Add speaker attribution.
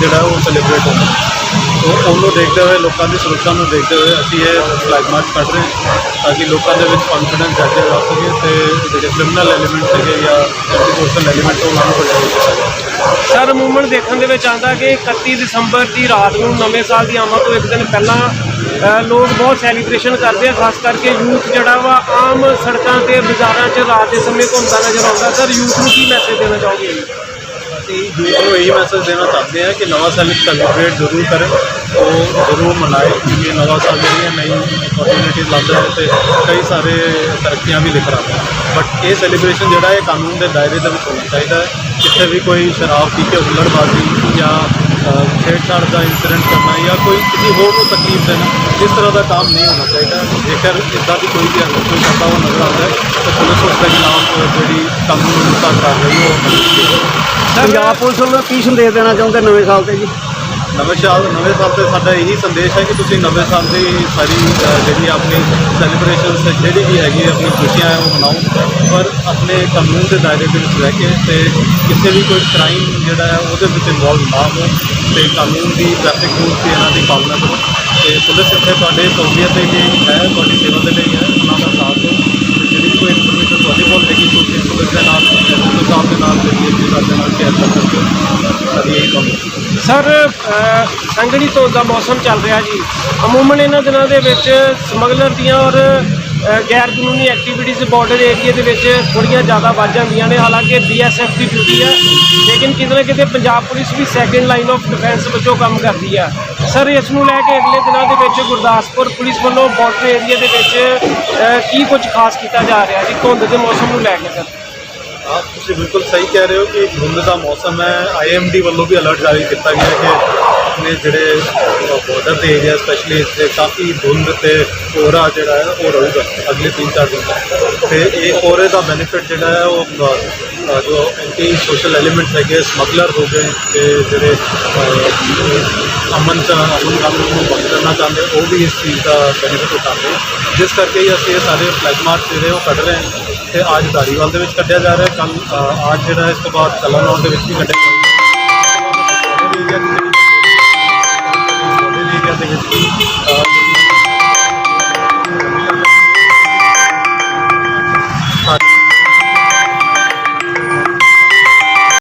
Speaker 1: ਜਿਹੜਾ ਉਹ ਸੈਲੀਬ੍ਰੇਟ ਹੁੰਦਾ ਸੋ ਉਹਨੂੰ ਦੇਖਦੇ ਹੋਏ ਲੋਕਾਂ ਦੀ ਸੁਰੱਖਿਆ ਨੂੰ ਦੇਖਦੇ ਹੋਏ ਅਸੀਂ ਇਹ ਫਲੈਗ ਮਾਰਚ ਕੱਢ ਰਹੇ ਹਾਂ ਤਾਂ ਕਿ ਲੋਕਾਂ ਦੇ ਵਿੱਚ ਕੌਨਫੀਡੈਂਸ ਜਾਗਿਆ ਜਾ ਸਕੇ ਤੇ ਜਿਹੜੇ ਕ੍ਰਿਮੀਨਲ ਐਲੀਮੈਂਟ ਹੈਗੇ ਜਾਂ ਐਂਟੀ ਸੋਸ਼ਲ ਐਲੀਮੈਂਟ ਉਹਨਾਂ ਨੂੰ ਕੰਟਰੋਲ ਕੀਤਾ ਜਾਵੇ
Speaker 2: ਸਰ ਅਮੂਮਨ ਦੇਖਣ ਦੇ ਵਿੱਚ ਆਉਂਦਾ ਕਿ 31 ਦਸੰਬਰ ਦੀ ਰਾਤ ਨੂੰ ਨਵੇਂ ਸਾਲ ਦੀ ਆਮਦ ਤੋਂ ਇੱਕ ਦਿਨ ਪਹਿਲਾਂ ਲੋਕ ਬਹੁਤ ਸੈਲੀਬ੍ਰੇਸ਼ਨ ਕਰਦੇ ਆ, ਖਾਸ ਕਰਕੇ ਯੂਥ ਜਿਹੜਾ ਵਾ, ਆਮ ਸੜਕਾਂ ਤੇ ਬਾਜ਼ਾਰਾਂ 'ਚ ਰਾਤ ਦੇ ਸਮੇਂ ਘੁੰਮਦਾ ਨਜ਼ਰ ਆਉਂਦਾ। ਸਰ ਯੂਥ ਨੂੰ ਕੀ ਮੈਸੇਜ ਦੇਣਾ ਚਾਹੋਗੇ?
Speaker 1: ਅਸੀਂ ਯੂਥ ਨੂੰ ਇਹੀ ਮੈਸੇਜ ਦੇਣਾ ਚਾਹੁੰਦੇ ਹਾਂ ਕਿ ਨਵਾਂ ਸਾਲ ਸੈਲੀਬ੍ਰੇਟ ਜ਼ਰੂਰ ਕਰੇ ਉਹ ਜ਼ਰੂਰ ਮਨਾਏ, ਕਿਉਂਕਿ ਨਵਾਂ ਸਾਲ ਜਿਹੜੀਆਂ ਨਈ ਓਪਰਚੁਨਿਟੀਜ਼ ਲੱਭ ਰਿਹਾ ਤੇ ਕਈ ਸਾਰੇ ਤਰੱਕੀਆਂ ਵੀ ਲਿਖ ਰਹਾ ਹੈ ਬਟ ਇਹ ਸੈਲੀਬ੍ਰੇਸ਼ਨ ਜਿਹੜਾ ਇਹ ਕਾਨੂੰਨ ਦੇ ਦਾਇਰੇ ਦੇ ਵਿੱਚ ਹੋਣਾ ਚਾਹੀਦਾ ਹੈ। ਜਿੱਥੇ ਵੀ ਕੋਈ ਸ਼ਰਾਬ ਪੀ ਕੇ ਹੁੱਲੜਬਾਜ਼ੀ ਜਾਂ ਛੇੜਛਾੜ ਦਾ ਇਨਸੀਡੈਂਟ ਕਰਨਾ ਜਾਂ ਕੋਈ ਕਿਸੇ ਹੋਰ ਨੂੰ ਤਕਲੀਫ ਦੇਣਾ, ਇਸ ਤਰ੍ਹਾਂ ਦਾ ਕੰਮ ਨਹੀਂ ਹੋਣਾ ਚਾਹੀਦਾ। ਜੇਕਰ ਇਦਾਂ ਦੀ ਕੋਈ ਵੀ ਹਰਕਤ ਕੋਈ ਕਰਦਾ ਹੋਇਆ ਨਜ਼ਰ ਆਉਂਦਾ ਹੈ, ਤਾਂ ਪੁਲਿਸ ਉਸ ਦੇ ਖਿਲਾਫ ਜਿਹੜੀ ਕਾਨੂੰਨ ਅਨੁਸਾਰ ਕਾਰਵਾਈ ਉਹ ਕਰਨੀ ਚਾਹੀਦੀ ਹੈ
Speaker 3: ਪੰਜਾਬ ਪੁਲਿਸ ਵੱਲੋਂ ਕੀ ਸੰਦੇਸ਼ ਦੇਣਾ ਚਾਹੁੰਦੇ ਨਵੇਂ ਸਾਲ ਤੇ ਜੀ?
Speaker 1: ਨਵੇਂ ਸਾਲ ਨਵੇਂ ਸਾਲ ਤੇ ਸਾਡਾ ਇਹੀ ਸੰਦੇਸ਼ ਹੈ ਕਿ ਤੁਸੀਂ ਨਵੇਂ ਸਾਲ ਦੀ ਸਾਰੀ ਜਿਹੜੀ ਆਪਣੀ ਸੈਲੀਬ੍ਰੇਸ਼ਨਸ ਜਿਹੜੀ ਵੀ ਹੈਗੀ ਹੈ, ਆਪਣੀ ਖੁਸ਼ੀਆਂ ਹੈ ਉਹ ਮਨਾਓ। ਪਰ ਆਪਣੇ ਕਾਨੂੰਨ ਦੇ ਦਾਇਰੇ ਦੇ ਵਿੱਚ ਰਹਿ ਕੇ ਤੇ ਕਿਸੇ ਵੀ ਕੋਈ ਕ੍ਰਾਈਮ ਜਿਹੜਾ ਹੈ ਉਹਦੇ ਵਿੱਚ ਇਨਵੋਲਵ ਨਾ ਹੋ ਤੇ ਕਾਨੂੰਨ ਦੀ ਟ੍ਰੈਫਿਕ ਰੂਲਸ ਦੀ ਇਹਨਾਂ ਦੀ ਪਾਲਣਾ ਕਰੋ। ਤੇ ਪੁਲਿਸ ਇੱਥੇ ਤੁਹਾਡੇ ਸਹੂਲੀਅਤ ਦੇ ਲਈ ਹੈ ਤੁਹਾਡੀ ਸੇਵਾ ਦੇ ਲਈ ਹੈ ਉਹਨਾਂ ਦਾ ਸਾਥ ਦਿਓ। ਤੇ ਜਿਹੜੀ ਵੀ ਕੋਈ ਇਨਫੋਰਮੇਸ਼ਨ ਤੁਹਾਡੇ ਕੋਲ ਹੈਗੀ ਤੁਸੀਂ ਪੁਲਿਸ ਦੇ ਨਾਲ ਐਸਐਸਓ ਸਾਹਿਬ ਦੇ ਨਾਲ ਤੇ ਡੀਐਸਪੀ ਸਾਹਿਬ ਦੇ ਨਾਲ ਸ਼ੇਅਰ ਕਰ ਸਾਡੀ ਇਹ ਕੰਮ
Speaker 2: ਸਰ ਅ, ਸੰਘਣੀ ਧੁੰਦ ਦਾ ਮੌਸਮ ਚੱਲ ਰਿਹਾ ਜੀ। ਅਮੂਮਨ ਇਹਨਾਂ ਦਿਨਾਂ ਦੇ ਵਿੱਚ ਸਮਗਲਰ ਦੀਆਂ ਔਰ ਅ, ਗੈਰ ਕਾਨੂੰਨੀ ਐਕਟੀਵਿਟੀਜ਼ ਬਾਰਡਰ ਏਰੀਆ ਦੇ ਵਿੱਚ ਥੋੜ੍ਹੀਆਂ ਜ਼ਿਆਦਾ ਵੱਧ ਜਾਂਦੀਆਂ ਨੇ। ਹਾਲਾਂਕਿ ਬੀਐਸਐਫ ਦੀ ਡਿਊਟੀ ਹੈ ਲੇਕਿਨ ਕਿਤੇ ਨਾ ਕਿਤੇ ਪੰਜਾਬ ਪੁਲਿਸ ਵੀ ਸੈਕੰਡ ਲਾਈਨ ਆਫ ਡਿਫੈਂਸ ਵਜੋਂ ਕੰਮ ਕਰਦੀ ਹੈ ਸਰ ਇਸ ਨੂੰ ਲੈ ਕੇ ਅਗਲੇ ਦਿਨਾਂ ਦੇ ਵਿੱਚ ਗੁਰਦਾਸਪੁਰ ਪੁਲਿਸ ਵੱਲੋਂ ਬਾਰਡਰ ਏਰੀਆ ਦੇ ਵਿੱਚ ਅ, ਕੀ ਕੁਝ ਖਾਸ ਕੀਤਾ ਜਾ ਰਿਹਾ ਜੀ ਧੁੰਦ ਦੇ ਮੌਸਮ ਨੂੰ ਲੈ ਕੇ ਸਰ?
Speaker 1: ਹਾਂ ਤੁਸੀਂ ਬਿਲਕੁਲ ਸਹੀ ਕਹਿ ਰਹੇ ਹੋ ਕਿ ਧੁੰਦ ਦਾ ਮੌਸਮ ਹੈ। ਆਈਐਮਡੀ ਵੱਲੋਂ ਵੀ ਅਲਰਟ ਜਾਰੀ ਕੀਤਾ ਗਿਆ ਕਿ ਆਪਣੇ ਜਿਹੜੇ ਬਾਰਡਰ ਦੇ ਏਰੀਆ ਸਪੈਸ਼ਲੀ ਇੱਥੇ ਕਾਫੀ ਧੁੰਦ ਤੇ ਕੋਹਰਾ ਜਿਹੜਾ ਹੈ ਉਹ ਰਹੂਗਾ ਅਗਲੇ 3-4 ਦਿਨ ਤੱਕ। ਤੇ ਇਹ ਕੋਹਰੇ ਦਾ ਬੈਨੀਫਿਟ ਜਿਹੜਾ ਹੈ ਉਹ ਜੋ ਐਂਟੀ ਸੋਸ਼ਲ ਐਲੀਮੈਂਟਸ ਹੈਗੇ ਸਮਗਲਰ ਹੋ ਗਏ ਤੇ ਜਿਹੜੇ ਅਮਨ ਚ ਅਮਨ ਕਾਨੂੰਨ ਨੂੰ ਬੰਦ ਕਰਨਾ ਚਾਹੁੰਦੇ, ਉਹ ਵੀ ਇਸ ਚੀਜ਼ ਦਾ ਬੈਨੀਫਿਟ ਉਠਾਉਂਦੇ ਜਿਸ ਕਰਕੇ ਅਸੀਂ ਇਹ ਸਾਰੇ ਫਲੈਗ ਮਾਰਚ ਜਿਹੜੇ ਉਹ ਕੱਢ ਰਹੇ ਹਾਂ। ਤੇ ਅੱਜ ਧਾਰੀਵਾਲ ਦੇ ਵਿੱਚ ਕੱਢਿਆ ਜਾ ਰਿਹਾ ਕੱਲ ਅੱਜ ਜਿਹੜਾ ਇਸ ਤੋਂ ਬਾਅਦ ਕਲਾਨੌਰ ਦੇ ਵਿੱਚ ਵੀ ਕੱਢਿਆ ਜਾ ਰਿਹਾ ਦੇ ਵਿੱਚ